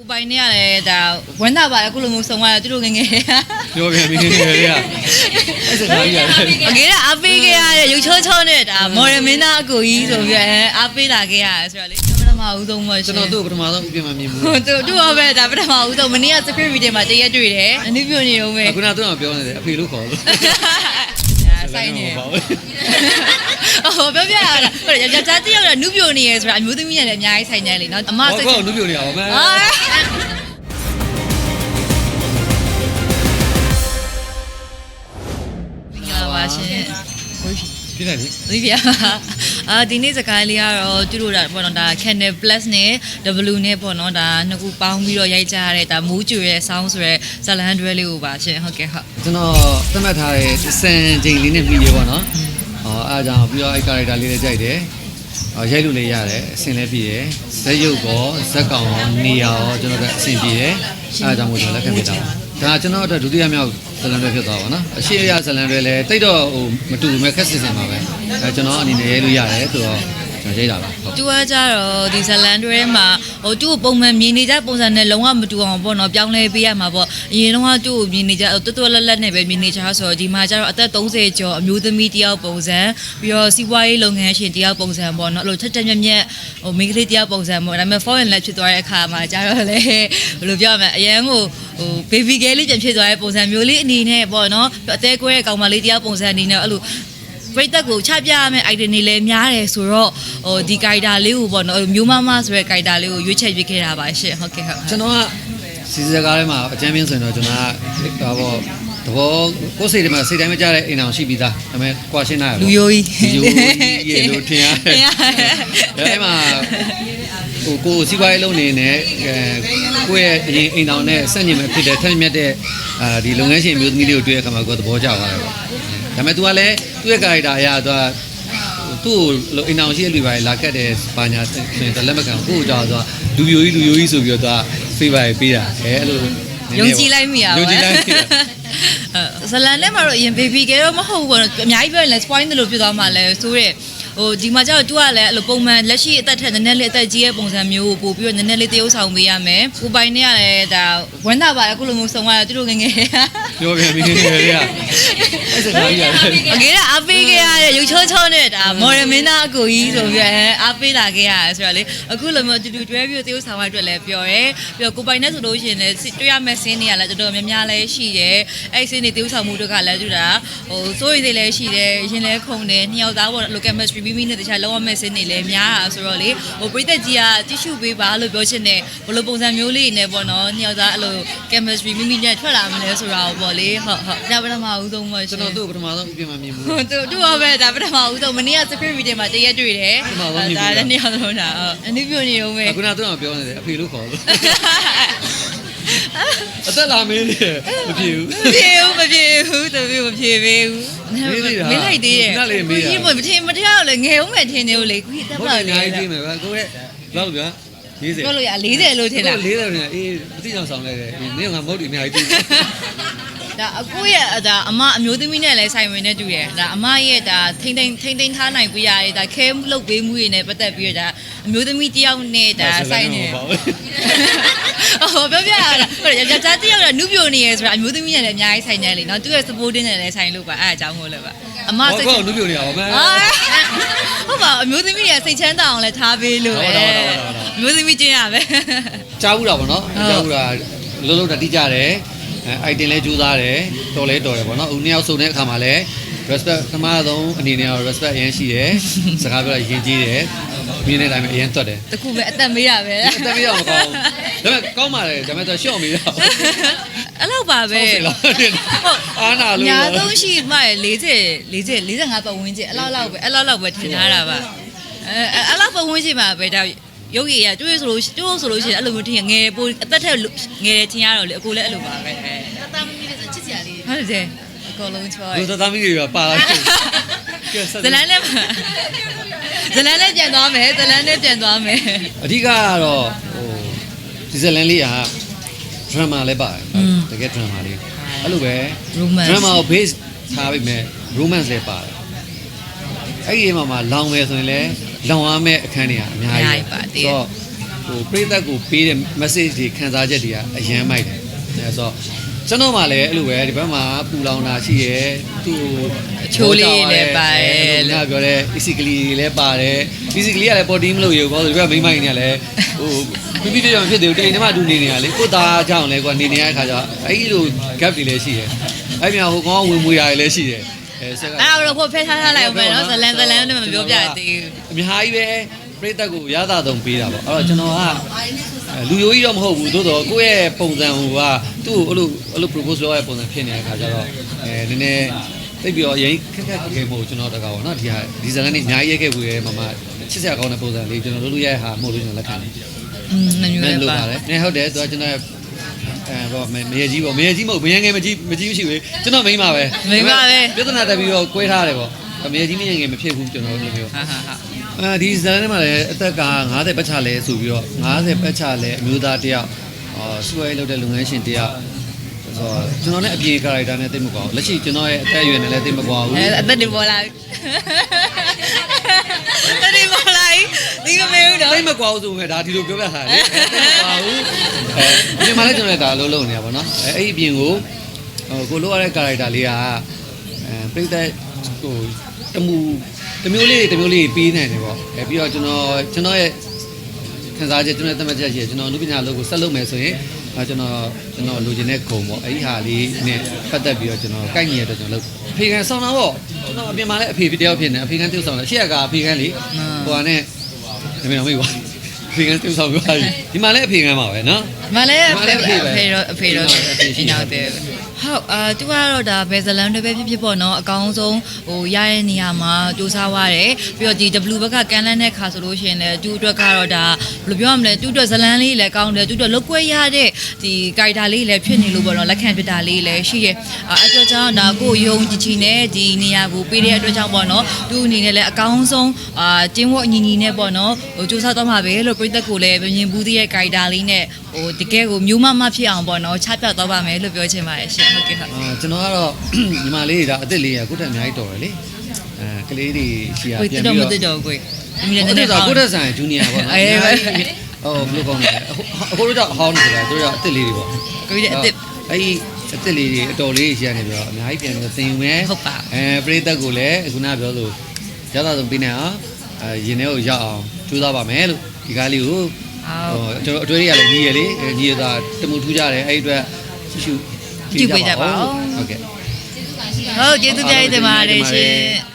ကိုပိုင်နေရတယ်ဒါဝမ်းသာပါအခုလိုမျိုးဆုံးသွားတယ်သူတို့ငယ်ငယ်တွေကပြောပြန်ပြီလေရအဲ့စကားကြီးရတယ်အငယ်ကအားပေးခဲ့ရတဲ့ရုပ်ချောချောနဲ့ဒါမော်ရမင်းသားအကိုကြီးဆိုပြီးအဲအားပေးလာခဲ့ရတယ်ဆိုတော့လေပထမဦးဆုံးပါရှင်ကျွန်တော်တို့ပထမဆုံးဥပြမမြင်ဘူးဟိုသူတို့ကပဲဒါပထမဦးဆုံးမနေ့က script reading မှာတရက်တွေ့တယ်အနည်းပြနေတော့ပဲအခုနကတော့ပြောနေတယ်အဖေလို့ခေါ်လို့ဒါဆိုင်နေဟိုပြောပြရတာဟိုယောက်ျားတယောက်ကနုပြိုနေရဆိုတာအမျိုးသမီးနဲ့လည်းအများကြီးဆိုင်နေလေနော်အမဘာစိတ်ကောနုပြနေအောင်မ ပါရှင်ပြနေပြီဒီပြအာဒီနေ့စကားလေးကတော့သူတို့ဒါပေါ့နော်ဒါ Channel Plus နဲ့ W နဲ့ပေါ့နော်ဒါနှစ်ခုပေါင်းပြီးတော့ရိုက်ကြရတဲ့ဒါမိုးကျွေရဲ့ sound ဆိုရဲဇလန်ဒရဲလေးကိုပါရှင်ဟုတ်ကဲ့ဟုတ်ကျွန်တော်သတ်မှတ်ထားတဲ့စံချိန်လေးနဲ့ပြီးရေပေါ့နော်ဟောအားကြောင့်ပြီးတော့အဲ့ character လေးလည်းကြိုက်တယ်ဟောရိုက်လို့လည်းရတယ်အဆင်လည်းပြည့်တယ်ဇက်ရုပ်ကောဇက်ကောင်ရောနေရာရောကျွန်တော်တို့အဆင်ပြေတယ်အားကြောင့်မို့ကျွန်တော်လက်ခံပြတာ ဒါကျွန်တော်တို့ဒုတိယမြောက်ဇလန်တွေဖြစ်သွားပါတော့အရှိအရဇလန်တွေလည်းတိတ်တော့ဟိုမတူဘူးမဲ့ခက်စစ်စင်ပါပဲအဲကျွန်တော်အနေနဲ့ရေးလို့ရတယ်ဆိုတော့ကျွန်တော်ရေးတာပါဟုတ်သူကကြတော့ဒီဇလန်တွဲမှာဟိုသူ့ကိုပုံမှန်မြင်နေကြပုံစံနဲ့လုံးဝမတူအောင်ပေါ့နော်ပြောင်းလဲပေးရမှာပေါ့အရင်တော့ကသူ့ကိုမြင်နေကြတွတ်တွတ်လက်လက်နဲ့ပဲမြင်နေကြဆိုတော့ဒီမှာကျတော့အသက်30ကျော်အမျိုးသမီးတယောက်ပုံစံပြီးတော့စီးပွားရေးလုပ်ငန်းရှင်တယောက်ပုံစံပေါ့နော်အဲ့လိုထက်ထက်မြက်မြက်ဟိုမိန်းကလေးတယောက်ပုံစံပေါ့ဒါပေမဲ့ foreign လက်ဖြစ်သွားတဲ့အခါမှာကျတော့လေဘယ်လိုပြောရမလဲအရန်ကို ဟို baby girl လေးပြန်ဖြစ်သွားတဲ့ပုံစံမျိုးလေးအနေနဲ့ပေါ့နော်အသေးကွဲတဲ့ကောင်မလေးတယောက်ပုံစံအနေနဲ့အဲ့လိုပရိသတ်ကိုချပြရမယ့် item တွေလည်းများတယ်ဆိုတော့ဟိုဒီ character လေးကိုပေါ့နော်မျိုးမမဆိုတဲ့ character လေးကိုရွေးချယ်ပြခဲ့တာပါရှင့်ဟုတ်ကဲ့ဟုတ်ကျွန်တော်ကစီစကားထဲမှာအချမ်းပြင်းဆိုရင်တော့ကျွန်တော်ကဟောပေါ့သဘောကိုယ်စိတ်ထဲမှာစိတ်တိုင်းမကြတဲ့အိမ်အောင်ရှိပြီးသားဒါပေမဲ့ကွာရှင်းလာရလူယိုကြီးလူယိုကြီးရေလို့ထင်ရတယ်အဲမှာ ဟိုကိုယ်စီးပွားရေးလုပ်နေနဲ့အဲကိုယ့်ရဲ့အရင်အိမ်တော်နဲ့ဆက်ညင်မဲ့ဖြစ်တဲ့ထက်မြက်တဲ့အာဒီလုပ်ငန်းရှင်မျိုးသမီးတွေကိုတွေ့ရခါမှာကိုယ်သဘောကျသွားတယ်ပေါ့ဒါပေမဲ့ तू ကလည်းသူ့ရဲ့ character အရသူကသူ့ကိုအိမ်တော်ရှိတဲ့လူပိုင်းလာကတ်တယ်ပါညာဆင်တယ်လက်မခံကိုယ့်ကိုကြောက်သွားလူပြိုကြီးလူပြိုကြီးဆိုပြီးတော့သူက favor ပေးတာအဲအဲ့လိုယုံကြည်လိုက်မိရပါဘူးယုံကြည်လိုက်ဇလန်နဲ့မှာတော့အရင် baby ကဲတော့မဟုတ်ဘူးပေါ့အများကြီးပြောရင်လဲ spoil တယ်လို့ပြောသွားမှလဲဆိုတော့ ဟိုဒီမှာကျတော့ तू ကလည်းအဲ့လိုပုံမှန်လက်ရှိအသက်ထက်နည်းနည်းလေးအသက်ကြီးရဲ့ပုံစံမျိုးကိုပို့ပြီးတော့နည်းနည်းလေးတရုပ်ဆောင်ပေးရမယ်။ကိုပိုင်နေရတယ်ဒါဝမ်းသာပါအခုလိုမျိုးဆုံးသွားတယ်သူတို့ငယ်ငယ်တွေက ပြောပြန်ပြီလေရအဲ့စကားကြီးရတယ်အငယ်ကအားပေးခဲ့ရတဲ့ရုပ်ချောချောနဲ့ဒါမော်ရမင်းသားအကိုကြီးဆိုပြီးအဲအားပေးလာခဲ့ရတယ်ဆိုတော့လေအခုလိုမျိုးအတူတူတွဲပြီးသေုပ်ဆောင်ရအတွက်လည်းပြောရဲပြီးတော့ကိုပိုင်နဲ့ဆိုလို့ရှိရင်လည်းတွေ့ရမယ့်ဆင်းတွေကလည်းတော်တော်များများလည်းရှိတယ်အဲ့ဆင်းတွေသေုပ်ဆောင်မှုတွေကလည်းတူတာဟိုစိုးရိမ်စိတ်လည်းရှိတယ်ရင်လည်းခုန်တယ်နှစ်ယောက်သားပေါ့ local chemistry မိမိနဲ့တခြားလောရမယ့်ဆင်းတွေလည်းများတာဆိုတော့လေဟိုပရိသတ်ကြီးကတိရှုပေးပါလို့ပြောချင်တယ်ဘလိုပုံစံမျိုးလေးနဲ့ပေါ့နော်နှစ်ယောက်သားအဲ့လို chemistry မိမိနဲ့ထွက်လာမလဲဆိုတာကိုပေါ့လေဟုတ်ဟုတ်ဒါပထမဦးဆုံးပေါ့ရှင်ကျွန်တော်တို့ပထမဆုံးပြင်မမြင်ဘူးဟိုသူသူ့ဟောပဲဒါပထမဦးဆုံးမနေ့က script reading မှာတရက်တွေ့တယ်ပထမဆုံးမြင်ဘူးဒါလည်းနှစ်ယောက်လုံးတာဟုတ်အနည်းပြနေတော့ပဲအခုနကတော့ပြောနေတယ်အဖေလို့ခေါ်လို့အသက်လာမင်းလေမဖြစ်ဘူး မပြေဘူးမပြေဘူးသူပြမပြေပေးဘူးမေးသေးတာမေးလိုက်သေးတယ်ခုနလေးမေးတာကိုကြီးမထင်မထင်တော့လေငယ်ဦးမယ်ထင်နေလို့လေကိုကြီးတက်ဟုတ်ပါတယ်အလေများကြီးကြည့်မယ်ဗျကိုရဲ့လောက်ဗျာ40ပြောလို့ရ40လို့ထင်တာ40နဲ့အေးမသိအောင်ဆောင်လိုက်တယ်နင်းကမဟုတ်ဒီအများကြီးကြည့် ဒါအကိုရဲ့ဒါအမအမျိုးသမီးနဲ့လည်းဆိုင်ဝင်နေတူတယ်ဒါအမရဲ့ဒါထိမ့်ထိမ့်ထိမ့်ထိမ့်ထားနိုင်ပြရတယ်ဒါခဲမှုလုပ်ပေးမှုတွေနဲ့ပတ်သက်ပြီးတော့ဒါအမျိုးသမီးတယောက်နဲ့ဒါဆိုင်နေတယ်အော်ပြောပြရတာဟိုယောက်ျားတယောက်ကနုပြိုနေရဆိုတာအမျိုးသမီးနဲ့လည်းအများကြီးဆိုင်နေလေနော်သူရဲ့ supporting နဲ့လည်းဆိုင်လို့ပါအဲ့အကြောင်းမို့လို့ပါအမဘာစိတ်ကောနုပြနေရပါမအာဟုတ်ပါအမျိုးသမီးရဲ့စိတ်ချမ်းသာအောင်လည်းထားပေးလို့ပဲဟုတ်ပါဘူးဟုတ်ပါဘူးအမျိုးသမီးချင်းရပဲကြားဘူးတာဗောနော်ဟုတ်ကြားဘူးတာလုံးလုံးတာတိကြတယ် အဲ item လဲကြိုးစားတယ်တော်လဲတော်တယ်ဗောနော်အခုနှစ်ယောက်စုံတဲ့အခါမှာလဲ respect သမားဆုံးအနေနဲ့တော့ respect အရင်ရှိတယ်စကားပြောရရင်ကြီးတယ်မြင်တဲ့အတိုင်းပဲအရင်တွတ်တယ်တခုပဲအသက်မေးရပဲအသက်ပြရမကောင်းဘူးဒါပေမဲ့ကောင်းပါလေဒါပေမဲ့တော့ရှော့မေးတော့အဲ့လောက်ပါပဲဟုတ်လားအာနာလို့ညာဆုံးရှိမှ40 40 45ပတ်ဝန်းကျင်အဲ့လောက်လောက်ပဲအဲ့လောက်လောက်ပဲထင်ထားတာပါအဲအဲ့လောက်ပတ်ဝန်းကျင်မှာပဲဒါ ရုပ်ရည်ရတွေ့ဆိုလို့တွေ့ဆိုလို့ရှိရင်အဲ့လိုမျိုးထင်ရငယ်ပိုအသက်ထက်ငယ်တယ်ထင်ရတော့လေအကိုလည်းအဲ့လိုပါပဲအဲတာမမီးလေးဆိုချစ်စရာလေးဟုတ်တယ်အကုန်လုံးချောလူသားသမီးတွေကပါလာတယ်ကဲဆက်ဇလန်းနဲ့ဇလန်းနဲ့ပြန်သွားမယ်ဇလန်းနဲ့ပြန်သွားမယ်အဓိကကတော့ဟိုဒီဇလန်လေးက drama လည်းပါတယ်တကယ် drama လေးအဲ့လိုပဲ romance drama ကို base ထားပြီးမဲ့ romance လည်းပါတယ်အဲ့ဒီမှာမှာလောင်မယ်ဆိုရင်လည်း လောင်ရမယ့်အခန်းတွေကအများကြီးဆိုတော့ဟဟိုပရိသတ်ကိုပေးတဲ့ message တွေခံစားချက်တွေကအရန်မိုက်တယ်အဲဆိုတော့ကျွန်တော်မှလည်းအဲ့လိုပဲဒီဘက်မှာပူလောင်တာရှိရဲသူ့အချိုးလေးတွေလည်းပါတယ်အဲ့လိုပြောတဲ့ physically လည်းပါတယ် physically ကလည်း body မလို့ရဘူးဘာလို့ဒီဘက်မိမ့်မိုင်းနေရလဲဟိုပြပြပြပြမဖြစ်သေးဘူးတိမ်ထဲမှာတူနေနေရလေကိုယ်သားကြောင့်လည်းကွာနေနေရတဲ့ခါကျတော့အဲ့ဒီလို gap တွေလည်းရှိတယ်အဲ့မြောင်ဟိုကောင်ကဝင်မွေရတယ်လည်းရှိတယ် အဲဆက်ကအဲ့တော့ဖို့ဖဲထားထားလိုက်အောင်မယ်နော်ဇလန်ဇလန်နဲ့မပြောပြသေးဘူးအများကြီးပဲပြိတ္တကိုရတာတုံပေးတာပေါ့အဲ့တော့ကျွန်တော်ကအဲလူရိုးကြီးတော့မဟုတ်ဘူးသို့တော့ကိုယ့်ရဲ့ပုံစံဟိုကသူ့ကိုအဲ့လိုအဲ့လို propose လုပ်ရတဲ့ပုံစံဖြစ်နေတဲ့အခါကျတော့အဲနည်းနည်းသိပ်ပြီးတော့ရင်ခက်ခက်ခဲခဲမဟုတ်ကျွန်တော်တကားပေါ့နော်ဒီဟာဒီဇလန်နေအများကြီးရဲခဲ့ဘူးရဲမမချစ်စရာကောင်းတဲ့ပုံစံလေးကျွန်တော်လုပ်လို့ရတဲ့ဟာမဟုတ်လို့ကျွန်တော်လက်ခံတယ်อืมနှမျိုးမလည်းလို့ပါပါတယ်။နေဟုတ်တယ်သူကကျွန်တော်ရဲ့ အဲတော့မရေကြီးပေါ့မရေကြီးမဟုတ်မရေငယ်မကြီးမကြီးမရှိဘူး။ကျွန်တော်မိန်းမပဲပြဿနာတက်ပြီးတော့ကွဲထားတယ်ပေါ့။မရေကြီးမရေငယ်မဖြစ်ဘူးကျွန်တော်တို့မျိုးဟာဟာဟာ။အဲဒီဇာတ်ထဲမှာလည်းအသက်က50ပတ်ချလဲဆိုပြီးတော့50ပတ်ချလဲအမျိုးသားတယောက်အာစွဲလုပ်တဲ့လုပ်ငန်းရှင်တယောက်ဆိုတော့ကျွန်တော်လည်းအပြင်ကာရိုက်တာနဲ့တိတ်မကွာဘူးလက်ရှိကျွန်တော်ရဲ့အသက်အရွယ်နဲ့လည်းတိတ်မကွာဘူးအဲအသက်တွေပေါ်လာပြီအသက်တွေပေါ်လာပြီဒီမမေဘူးနော်တိတ်မကွာဘူးဆိုပေမဲ့ဒါဒီလိုပြောပြတာလေတိတ်မကွာဘူးအဲဒီမှာ လည်းကျွန်တော်လည်းဒါလုံးလုံးနေတာပေါ့နော်အဲအဲ့ဒီအပြင်ကိုဟိုကိုလိုရတဲ့ကာရိုက်တာလေးကအဲပြိတ္တဟိုတမူတမျိုးလေးတမျိုးလေးပေးနိုင်တယ်ပေါ့အဲပြီးတော့ကျွန်တော်ကျွန်တော်ရဲ့ခံစားချက်ကျွန်တော်ရဲ့သတ်မှတ်ချက်ရှိတယ်ကျွန်တော်အနုပညာလုပ်ကိုဆက်လုပ်မယ်ဆိုရင်အဲကျွန်တော်ကျွန်တော်လိုချင်တဲ့ခုံပေါ့အဲ့ဒီဟာလေးနဲ့ပတ်သက်ပြီးတော့ကျွန်တော်ကိုက်ညီရတဲ့ကျွန်တော်လုပ်အဖေကန်ဆောင်တာပေါ့ကျွန်တော်အပြင်မှာလည်းအဖေတယောက်ဖြစ်နေအဖေကန်ပြုတ်ဆောင်တယ်ရှေ့ကအဖေကန်လေဟိုကနဲ့ဒါပေမဲ့မေးပါအ ဖေကန်တူဆောင်ပြပါပြီဒီမှာလည်းအဖေကန်ပါပဲနော် မလဲအဖေအဖေတော့အဖေတော့အင်းတော့တယ် ဟုတ်အာသူကတော့ဒါဘယ်ဇလန်တွေပဲဖြစ်ဖြစ်ပေါ့နော်အကောင်းဆုံးဟိုရတဲ့နေရာမှာစူးစမ်းသွားတယ်ပြီးတော့ဒီ W ဘက်ကကန်လန်းတဲ့ခါဆိုလို့ရှိရင်လည်းသူ့အတွက်ကတော့ဒါဘယ်လိုပြောရမလဲသူ့အတွက်ဇလန်လေးလည်းကောင်းတယ်သူ့အတွက်လုတ်ကွဲရတဲ့ဒီကာရီတာလေးလည်းဖြစ်နေလို့ပေါ့နော်လက်ခံပြတာလေးလည်းရှိရဲ့အာအဲ့တော့ကြောင့်ဒါကိုယုံကြည်ချီနဲ့ဒီနေရာကိုပေးတဲ့အတွက်ကြောင့်ပေါ့နော်သူ့အနေနဲ့လည်းအကောင်းဆုံးအာကျင်းဝတ်အညီညီနဲ့ပေါ့နော်ဟိုစူးစမ်းသွားမှာပဲလို့ပြည်သက်ကိုလည်းမမြင်ဘူးသေးရဲ့ကာရီတာလေးနဲ့ဟိုတကယ်ကိုမျိုးမမဖြစ်အောင်ပေါ့နော်ချပြသွားပါမယ်လို့ပြောချင်ပါတယ်ရှင်ဟုတ်ကဲ့ဟုတ်အာကျွန်တော်ကတော့ညီမလေးဒါအစ်စ်လေးရကိုတက်အများကြီးတော်တယ်လေအဲကလေးတွေရှိရကိုပြန်တော်ပြီးမတော့သိတော့ကိုဒီမြင်ဟုတ်နေတယ်တော့ဆိုကိုတက်ဆိုင်ဂျူနီယာပေါ့နော်အေးပဲဟိုဘယ်လိုကောင်းလဲအခုတို့တော့ဟောင်းနေကြတာတို့တော့အစ်စ်လေးတွေပေါ့ကိုကြီးတဲ့အစ်စ် အဲ့ဒီအစ်စ်လေးတွေအတော်လေးရှိရနေပြီးတော့အများကြီးပြန်ပြီးသင်ယူမယ်ဟုတ်ပါအဲပရိသတ်ကိုလည်းခုနပြောလို့ရတာဆုံးပြီးနေအောင်အဲရင်ထဲကိုရောက်အောင်ကြိုးစားပါမယ်လို့ဒီကားလေးကိုဟုတ်ဟိုကျွန်တော်အတွေ့အကြုံရလည်းညီရလေအဲညီရတာတမှုထူးကြတယ်အဲ့ဒီအတွက်ရှုရှု ကြည့်ပေးကြပါဦးဟုတ်ကဲ့ဟုတ်ကျေးဇူးများတင်ပါတယ်ရှင်